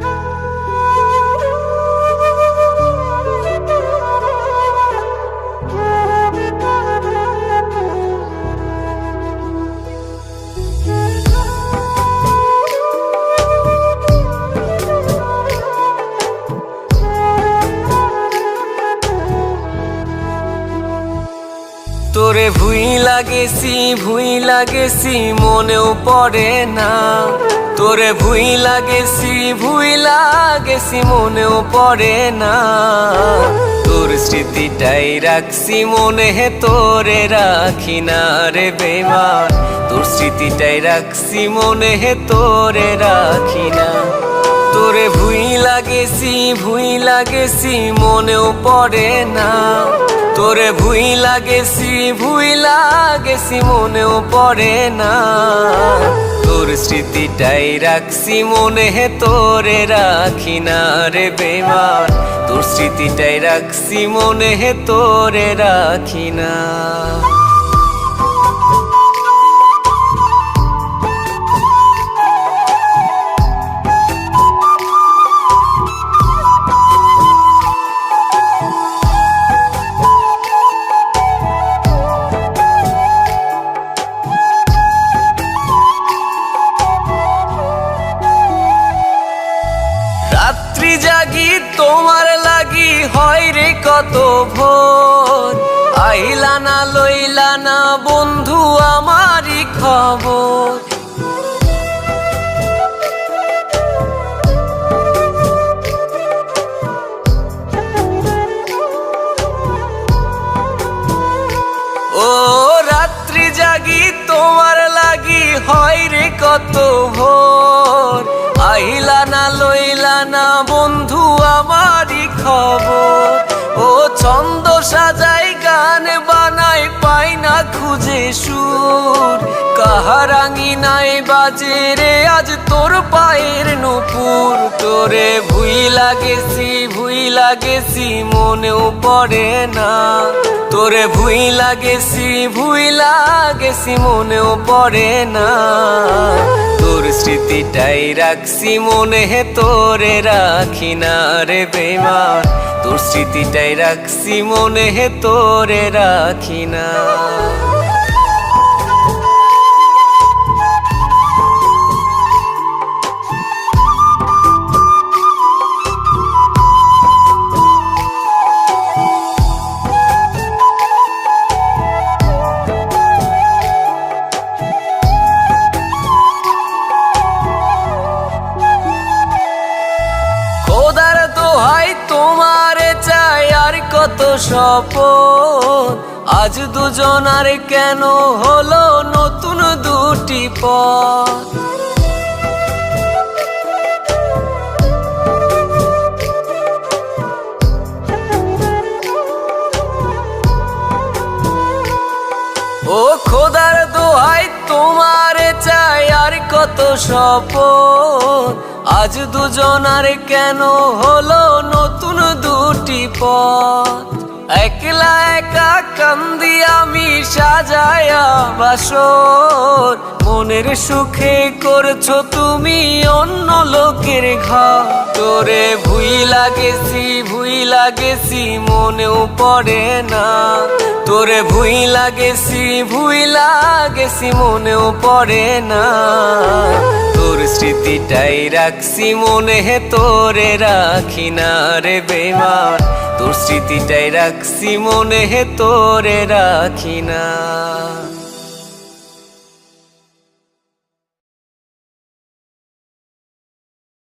তোরে লাগেছি, ভুই লাগেছি, মনেও পড়ে না। তোরে ভুই লাগেছি ভুই লাগেছি, মনেও পড়ে না। তোর স্মৃতিটাই রাখছি, মনে হে তোরে রাখি না রে বেমার। তোর স্মৃতিটাই রাখছি, মনে হে তোরে রাখি না। তোরে ভুই লাগেছি ভুই লাগেছি, মনেও পড়ে না। তোরে ভুই লাগেছি ভুই লাগেছি, মনেও পড়ে না। তোর স্মৃতিটাই রাখছি, মনে হে তোরে রাখি না রে বেমান তোর স্মৃতিটাই রাখছি, মনে হে তোরে রাখি না। রাত্রি জাগি, তোমার লাগি, হয় রে কত ভোর? আইলা না, লইলা না, বন্ধু আমারই খবর। ও রাত্রি জাগি, তোমার লাগি, হয় রে কত ভোর? আইলা না লইলা না বন্ধু, আমারই খবর। ও ছন্দ সাজাই গান বানাই, পাই না খুঁজে সুর। কাহারাঙ্গি নাই বাজে রে, আজ তোর পায়ের নুপুর। তোরে ভুই লাগেছি ভুই লাগেছি, মনেও পড়ে না। তোরে ভুই লাগেছি ভুই লাগেছি, মনেও পড়ে না। তোর স্মৃতিটাই রাখছি, মনে হে তোরে রাখি না রে বেমা তোর স্মৃতিটাই রাখছি, মনে হে তোরে রাখি না। শপথ আজ দুজনার কেন হলো নতুন দুটি পথ? ও খোদার দোহাই, তোমারে চাই আর কত শপথ আজ দুজনার কেন হলো নতুন দুটি পথ? একলা একা কান্দি আমি সাজায়া বাসর। মনের সুখে করছ তুমি অন্য লোকের ঘর। তোরে ভুই লাগেছি ভুই লাগেছি, মনেও পড়ে না। তোরে ভুই লাগেছি ভুই লাগেছি, মনেও পড়ে না। তোর স্মৃতিটাই রাখছি, মনে হে তোরে রাখি না রে বেমার। তোর স্মৃতিটাই রাখছি, মনে হে তোরে রাখি না।